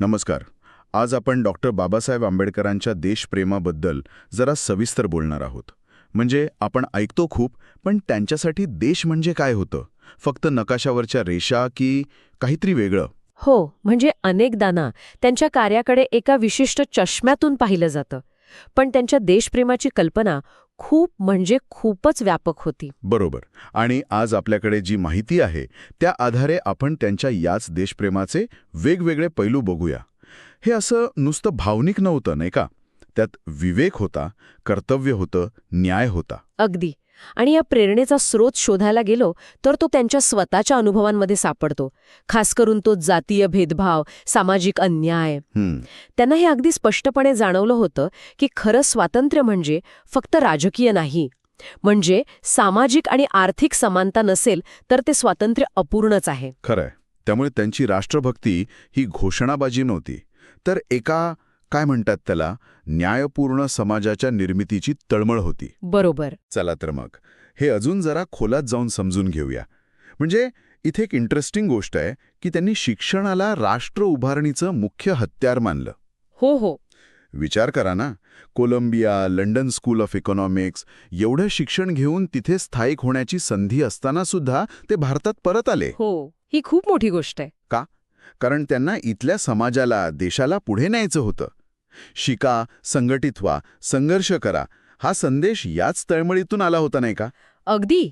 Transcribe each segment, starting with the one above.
नमस्कार. आज आपण डॉक्टर बाबासाहेब आंबेडकरांच्या देशप्रेमाबद्दल जरा सविस्तर बोलणार आहोत. म्हणजे आपण ऐकतो खूप पण त्यांच्यासाठी देश म्हणजे काय होतं? फक्त नकाशावरच्या रेषा की काहीतरी वेगळं? हो म्हणजे अनेकदा ना त्यांच्या कार्याकडे एका विशिष्ट चष्म्यातून पाहिलं जातं. पण त्यांच्या देशप्रेमाची कल्पना खूप म्हणजे खूपच व्यापक होती. बरोबर. आणि आज आपल्याकडे जी माहिती आहे त्या आधारे आपण त्यांच्या याच देशप्रेमाचे वेगवेगळे पैलू बघूया. हे असं नुसतं भावनिक नव्हतं नाही का? त्यात विवेक होता कर्तव्य होतं न्याय होता. अगदी. आणि या प्रेरणेचा स्रोत शोधायला गेलो तर तो त्यांच्या स्वतःच्या अनुभवांमध्ये सापडतो. खास करून तो जातीय भेदभाव सामाजिक अन्याय. त्यांना हे अगदी स्पष्टपणे जाणवलं होतं की खरं स्वातंत्र्य म्हणजे फक्त राजकीय नाही. म्हणजे सामाजिक आणि आर्थिक समानता नसेल तर ते स्वातंत्र्य अपूर्णच आहे. खरंय. त्यामुळे त्यांची राष्ट्रभक्ती ही घोषणाबाजी नव्हती. तर एका काय म्हणतात त्याला? न्यायपूर्ण समाजाच्या निर्मितीची तळमळ होती. बरोबर. चला तर मग. हे अजून जरा खोलात जाऊन समजून घेऊया. म्हणजे इथे एक इंटरेस्टिंग गोष्ट आहे की त्यांनी शिक्षणाला राष्ट्र उभारणीचं मुख्य हत्यार मानलं. हो हो. विचार करा ना. Columbia London school of economics एवढं शिक्षण घेऊन तिथे स्थायिक होण्याची संधी असताना सुद्धा ते भारतात परत आले. हो ही खूप मोठी गोष्ट आहे. कारण त्यांना इथल्या समाजाला देशाला पुढे न्यायचं होतं. शिका संघटित व्हा संघर्ष करा. हा संदेश याच तळमळीतून आला होता नाही का? अगदी.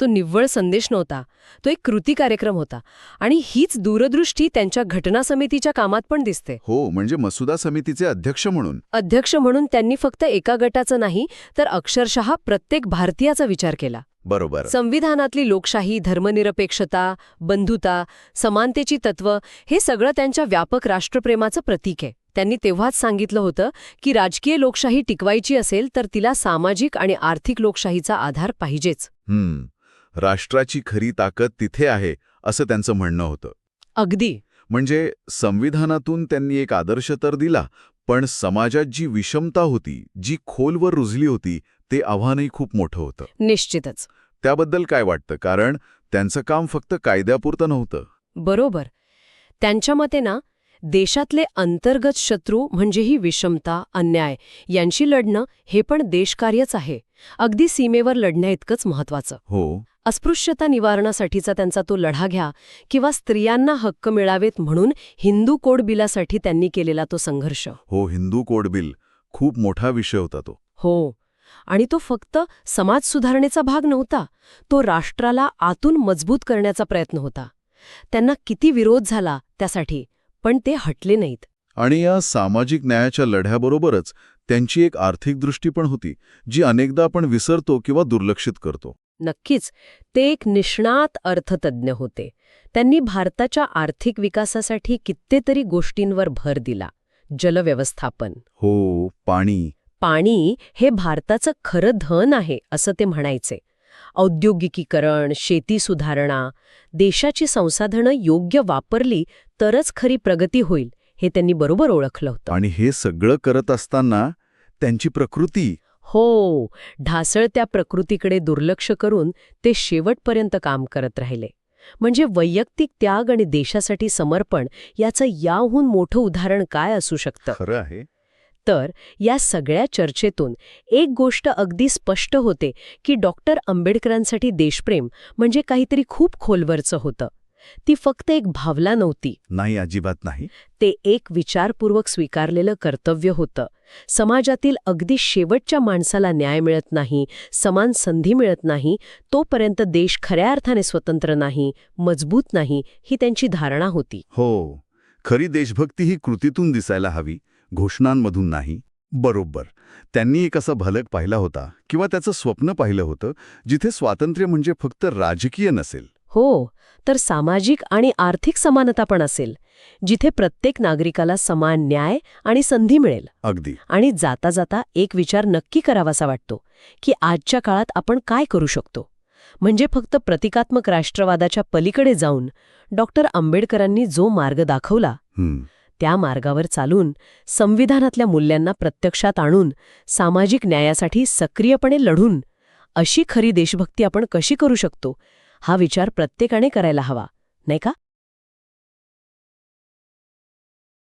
तो निव्वळ संदेश नव्हता. तो एक कृती कार्यक्रम होता. आणि हीच दूरदृष्टी त्यांच्या घटना समितीच्या कामात पण दिसते. हो म्हणजे मसुदा समितीचे अध्यक्ष म्हणून. अध्यक्ष म्हणून त्यांनी फक्त एका गटाचं नाही तर अक्षरशः प्रत्येक भारतीयाचा विचार केला. बरोबर. संविधानातली लोकशाही धर्मनिरपेक्षता बंधुता समानतेची तत्व हे सगळं त्यांच्या व्यापक राष्ट्रप्रेमाचं प्रतीक आहे. त्यांनी तेव्हाच सांगितलं होतं की राजकीय लोकशाही टिकवायची असेल तर तिला सामाजिक आणि आर्थिक लोकशाहीचा आधार पाहिजेच. हम्म. राष्ट्राची खरी ताकद तिथे आहे असं त्यांचं म्हणणं होतं. अगदी. म्हणजे संविधानातून त्यांनी एक आदर्श तर दिला पण समाजात जी विषमता होती जी खोलवर रुजली होती ते आव्हानही खूप मोठं होतं. निश्चितच. त्याबद्दल काय वाटतं? कारण त्यांचं काम फक्त कायद्यापुरतं नव्हतं. बरोबर. त्यांच्या मते ना देशातले अंतर्गत शत्रू म्हणजे ही विषमता अन्याय यांशी लढणं हे पण देशकार्यच आहे. अगदी सीमेवर लढण्याइतकंच महत्वाचं हो. अस्पृश्यता निवारणासाठीचा त्यांचा तो लढा घ्या किंवा स्त्रियांना हक्क मिळावेत म्हणून हिंदू कोड बिलासाठी त्यांनी केलेला तो संघर्ष. हो हिंदू कोड बिल खूप मोठा विषय होता तो. हो. आणि तो फक्त समाज सुधारणेचा भाग नव्हता तो राष्ट्राला आतून मजबूत करण्याचा प्रयत्न होता. त्यांना किती विरोध झाला त्यासाठी पण ते हटले नाहीत. आणि या सामाजिक न्यायाच्या लढ्याबरोबरच त्यांची एक आर्थिक दृष्टी पण होती जी अनेकदा आपण विसरतो किंवा दुर्लक्षित करतो. नक्कीच ते एक निष्णात अर्थतज्ञ होते. त्यांनी भारताच्या आर्थिक विकासासाठी कित्येतरी गोष्टींवर भर दिला. जलव्यवस्थापन. हो पाणी. पाणी हे भारताचं खरं धन आहे असं ते म्हणायचे. औद्योगिकीकरण शेती सुधारणा देशाची संसाधनं योग्य वापरली तरच खरी प्रगती होईल हे त्यांनी बरोबर ओळखलं होतं. आणि हे सगळं करत असताना त्यांची प्रकृती. हो ढासळत्या प्रकृतीकडे दुर्लक्ष करून ते शेवटपर्यंत काम करत राहिले. म्हणजे वैयक्तिक त्याग आणि देशासाठी समर्पण याचं याहून मोठं उदाहरण काय असू शकतं? खरं आहे. तर या सगळ्या चर्चेतून एक गोष्ट अगदी स्पष्ट होते की डॉक्टर आंबेडकरांसाठी देशप्रेम म्हणजे काहीतरी खूप खोलवरचं होतं. ती फक्त एक भावना नव्हती. नाही अजिबात नाही. ते एक विचारपूर्वक स्वीकारलेलं कर्तव्य होतं. समाजातील अगदी शेवटच्या माणसाला न्याय मिळत नाही समान संधी मिळत नाही तोपर्यंत देश खऱ्या अर्थाने स्वतंत्र नाही मजबूत नाही ही त्यांची धारणा होती. हो खरी देशभक्ती ही कृतीतून दिसायला हवी. घोषणांमधून नाही. बरोबर. त्यांनी एक असा भलक पाहिला होता किंवा त्याचं स्वप्न पाहिलं होतं जिथे स्वातंत्र्य म्हणजे फक्त राजकीय नसेल. हो तर सामाजिक आणि आर्थिक समानता पण असेल जिथे प्रत्येक नागरिकाला समान न्याय आणि संधी मिळेल. अगदी. आणि जाता जाता एक विचार नक्की करावासा वाटतो की आजच्या काळात आपण काय करू शकतो? म्हणजे फक्त प्रतिकात्मक राष्ट्रवादाच्या पलीकडे जाऊन डॉक्टर आंबेडकरांनी जो मार्ग दाखवला त्या मार्गावर चालून संविधानातल्या मूल्यांना प्रत्यक्षात आणून सामाजिक न्यायासाठी सक्रियपणे लढून अशी खरी देशभक्ती आपण कशी करू शकतो हा विचार प्रत्येकाने करायला हवा नाही का?